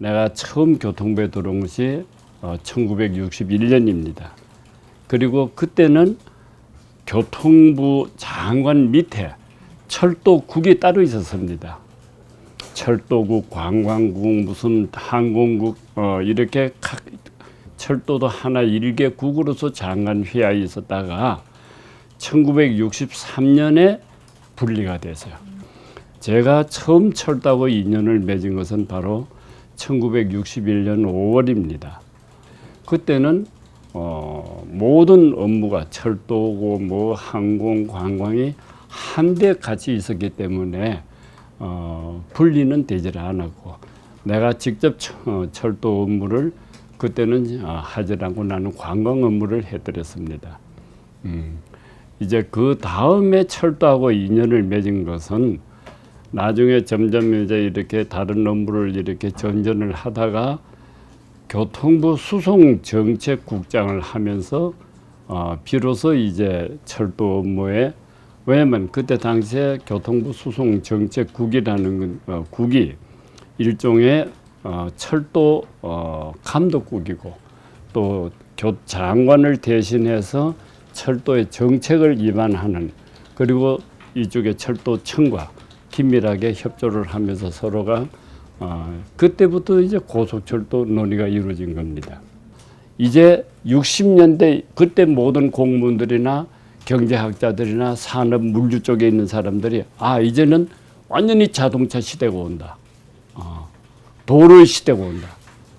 내가 처음 교통부에 들어온 것이 어, 1961년입니다. 그리고 그때는 교통부 장관 밑에 철도국이 따로 있었습니다. 철도국, 관광국, 무슨 항공국 어, 이렇게 각 철도도 하나 일개 국으로서 장관 회의에 있었다가 1963년에 분리가 됐어요. 제가 처음 철도하고 인연을 맺은 것은 바로 1961년 5월입니다. 그때는 어, 모든 업무가 철도고 뭐 항공, 관광이 한데 같이 있었기 때문에 어, 분리는 되질 않았고 내가 직접 처- 어, 철도 업무를 그때는 어, 하지 않고 나는 관광 업무를 해드렸습니다. 음, 이제 그 다음에 철도하고 인연을 맺은 것은 나중에 점점 이제 이렇게 다른 업무를 이렇게 전전을 하다가 교통부 수송 정책 국장을 하면서 어, 비로소 이제 철도 업무에 왜냐면 그때 당시에 교통부 수송 정책국이라는 건, 어, 국이 일종의 어, 철도 어, 감독국이고 또 교 장관을 대신해서 철도의 정책을 위반하는 그리고 이쪽에 철도청과 긴밀하게 협조를 하면서 서로가 어, 그때부터 이제 고속철도 논의가 이루어진 겁니다. 이제 60년대 그때 모든 공무원들이나 경제학자들이나 산업 물류 쪽에 있는 사람들이 아 이제는 완전히 자동차 시대가 온다. 어, 도로 시대가 온다.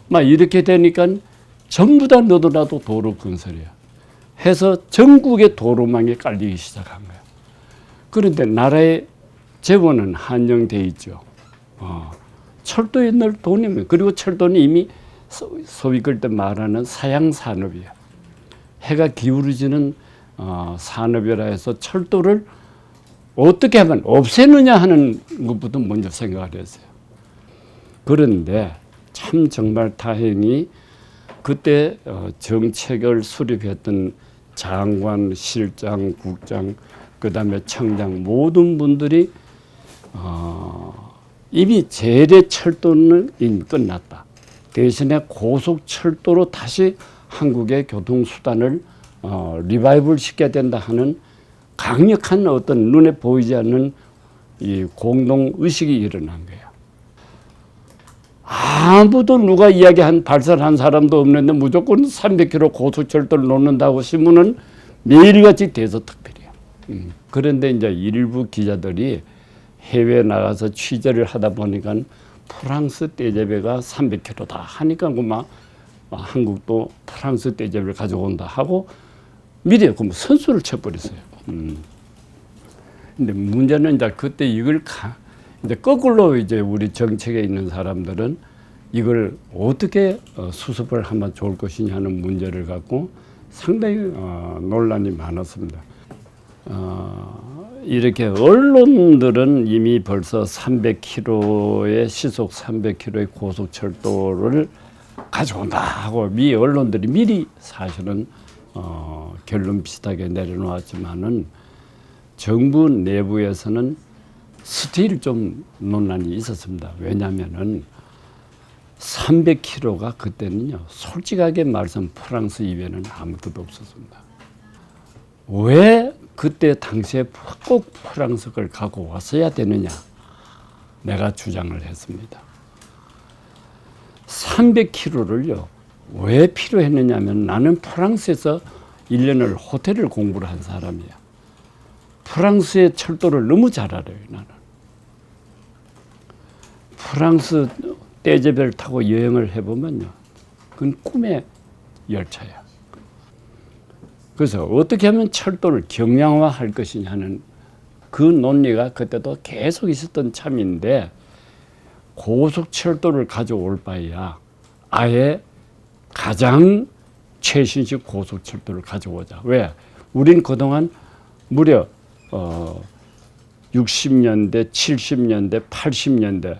막 이렇게 되니까 전부 다 너도 나도 도로 건설이야. 해서 전국의 도로망이 깔리기 시작한 거야. 그런데 나라의 재원은 한정돼 있죠. 어, 철도에 늘 돈이면 그리고 철도는 이미 소- 소위 그때 말하는 사양 산업이야. 해가 기울어지는 어, 산업이라 해서 철도를 어떻게 하면 없애느냐 하는 것부터 먼저 생각을 했어요. 그런데 참 정말 다행히 그때 어, 정책을 수립했던 장관, 실장, 국장, 그 다음에 청장 모든 분들이 어, 이미 재래 철도는 이미 끝났다. 대신에 고속철도로 다시 한국의 교통수단을 어, 리바이벌 시켜야 된다 하는 강력한 어떤 눈에 보이지 않는 이 공동 의식이 일어난 거예요. 아무도 누가 이야기한 발설한 사람도 없는데 무조건 300km 고속철도를 놓는다고 신문은 매일같이 대서특필이야. 음. 그런데 이제 일부 기자들이 해외 나가서 취재를 하다 보니까 프랑스 떼제베가 300km다 하니까 그만 한국도 프랑스 떼제베를 가져온다 하고 미리 그 선수를 쳐버렸어요. 음. 근데 문제는 이제 그때 이걸 가, 이제 거꾸로 이제 우리 정책에 있는 사람들은 이걸 어떻게 어, 수습을 하면 좋을 것이냐 하는 문제를 갖고 상당히 어, 논란이 많았습니다. 어, 이렇게 언론들은 이미 벌써 300km의 시속 300km의 고속철도를 가져온다 하고 미 언론들이 미리 사실은 어, 결론 비슷하게 내려놓았지만은 정부 내부에서는 스틸 좀 논란이 있었습니다. 왜냐하면은 300km가 그때는요 솔직하게 말씀 프랑스 이외에는 아무것도 없었습니다. 왜 그때 당시에 꼭 프랑스 걸 갖고 왔어야 되느냐 내가 주장을 했습니다. 300km를요 왜 필요했느냐면 나는 프랑스에서 1년을 호텔을 공부를 한 사람이야. 프랑스의 철도를 너무 잘 알아요 나는. 프랑스 떼제벨 타고 여행을 해보면요 그건 꿈의 열차야. 그래서 어떻게 하면 철도를 경량화할 것이냐는 그 논리가 그때도 계속 있었던 참인데 고속철도를 가져올 바에야 아예 가장 최신식 고속철도를 가져오자. 왜? 우린 그동안 무려 어 60년대, 70년대, 80년대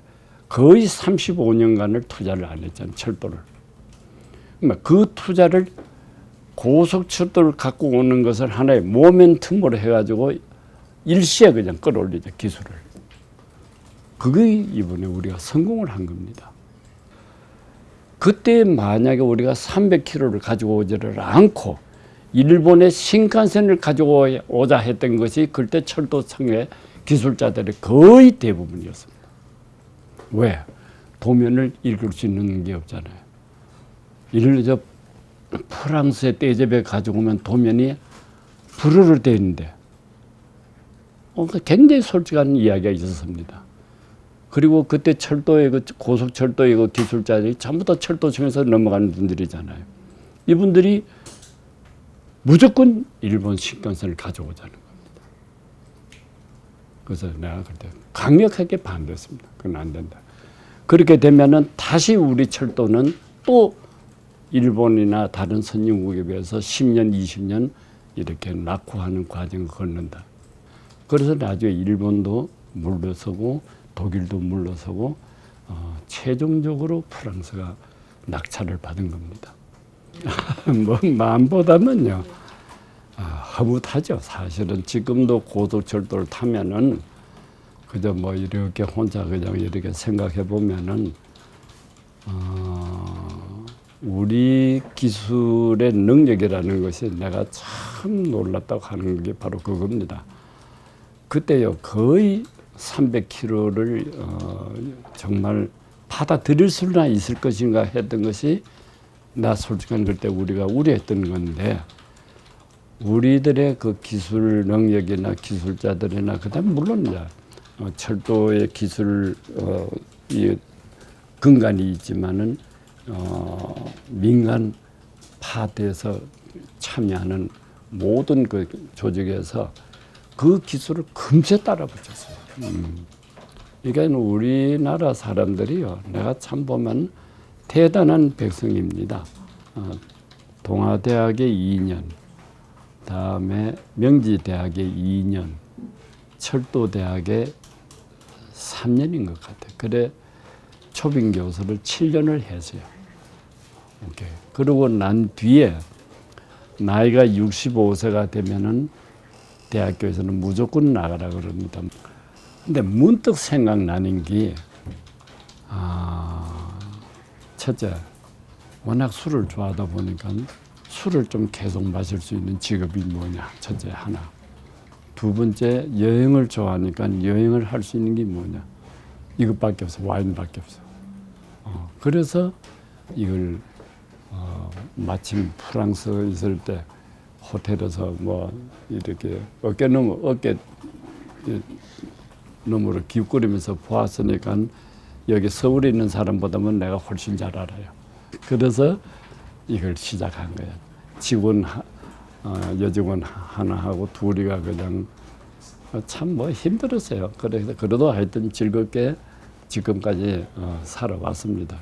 거의 35년간을 투자를 안 했잖아요. 철도를. 그러니까 그 투자를 고속철도를 갖고 오는 것을 하나의 모멘텀으로 해가지고 일시에 그냥 끌어올리자 기술을. 그게 이번에 우리가 성공을 한 겁니다. 그때 만약에 우리가 300km를 가지고 오지를 않고 일본의 신칸센을 가지고 오자 했던 것이 그때 철도 청의 기술자들의 거의 대부분이었습니다. 왜? 도면을 읽을 수 있는 게 없잖아요. 예를 들어 프랑스의 떼제배 가지고 오면 도면이 돼 있는데 어, 그 굉장히 솔직한 이야기가 있었습니다. 그리고 그때 철도의 그 고속철도의 그 기술자들이 전부 다 철도청에서 넘어가는 분들이잖아요. 이분들이 무조건 일본 신幹線을 가져오자는 겁니다. 그래서 내가 그때 강력하게 반대했습니다. 그건 안 된다. 그렇게 되면은 다시 우리 철도는 또 일본이나 다른 선진국에 비해서 10년, 20년 이렇게 낙후하는 과정을 걷는다. 그래서 나중에 일본도 물러서고 독일도 물러서고 어, 최종적으로 프랑스가 낙찰을 받은 겁니다. 뭐 마음보다는요 아, 허무하죠. 사실은 지금도 고속철도를 타면은 그저 뭐 이렇게 혼자 그냥 이렇게 생각해 보면은 어, 우리 기술의 능력이라는 것이 내가 참 놀랐다고 하는 게 바로 그겁니다. 그때요 거의 300km를 어, 정말 받아들일 수나 있을 것인가 했던 것이 나 솔직한 그때 우리가 우려했던 건데 우리들의 그 기술 능력이나 기술자들이나 그다음 물론 이제 어, 철도의 기술 어, 이 근간이 있지만은 어, 민간 파트에서 참여하는 모든 그 조직에서 그 기술을 금세 따라 붙였어요. 음. 이게 우리나라 사람들이요. 내가 참 보면 대단한 백성입니다. 어, 동아대학의 2년, 다음에 명지대학의 2년, 철도대학의 3년인 것 같아요. 그래 초빙 교수를 7년을 했어요. 오케이. 그러고 난 뒤에 나이가 65세가 되면은 대학교에서는 무조건 나가라 그럽니다. 근데 문득 생각나는 게, 아, 첫째, 워낙 술을 좋아하다 보니까 술을 좀 계속 마실 수 있는 직업이 뭐냐, 첫째 하나. 두 번째, 여행을 좋아하니까 여행을 할 수 있는 게 뭐냐. 이것밖에 없어, 와인밖에 없어. 어, 그래서 이걸, 어, 마침 프랑스 있을 때 호텔에서 뭐 이렇게 어깨 너머 어깨 너머로 기웃거리면서 보았으니까 여기 서울에 있는 사람보다는 내가 훨씬 잘 알아요. 그래서 이걸 시작한 거예요. 직원 하, 어, 여직원 하나 하고 둘이가 그냥 참 뭐 힘들었어요. 그래서 그래도 하여튼 즐겁게 지금까지 어, 살아왔습니다.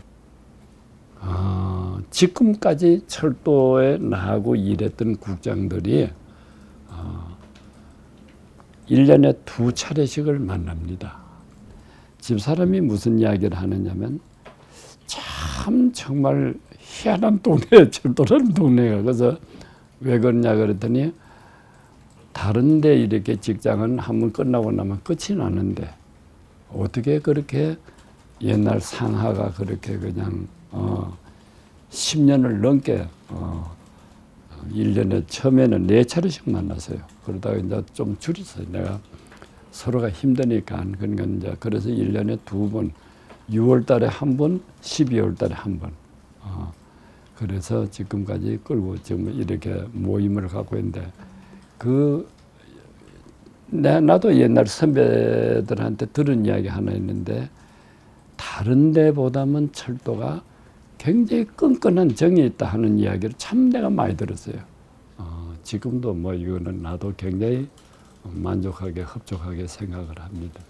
아, 지금까지 철도에 나하고 일했던 국장들이 어, 1년에 두 차례씩을 만납니다. 집사람이 무슨 이야기를 하느냐면 참 정말 희한한 동네, 철도라는 동네가. 그래서 왜 그러냐 그랬더니 다른데 이렇게 직장은 한번 끝나고 나면 끝이 나는데 어떻게 그렇게 옛날 상하가 그렇게 그냥 어, 10년을 넘게 어, 1년에 처음에는 네 차례씩 만났어요. 그러다가 이제 좀 줄였어요. 내가 서로가 힘드니까. 그러니까 이제 그래서 1년에 두 번, 6월 달에 한 번, 12월 달에 한 번. 어, 그래서 지금까지 끌고 지금 이렇게 모임을 갖고 있는데 그 내, 나도 옛날 선배들한테 들은 이야기 하나 있는데 다른 데보다는 철도가 굉장히 끈끈한 정이 있다 하는 이야기를 참 내가 많이 들었어요. 어, 지금도 뭐 이거는 나도 굉장히 만족하게 흡족하게 생각을 합니다.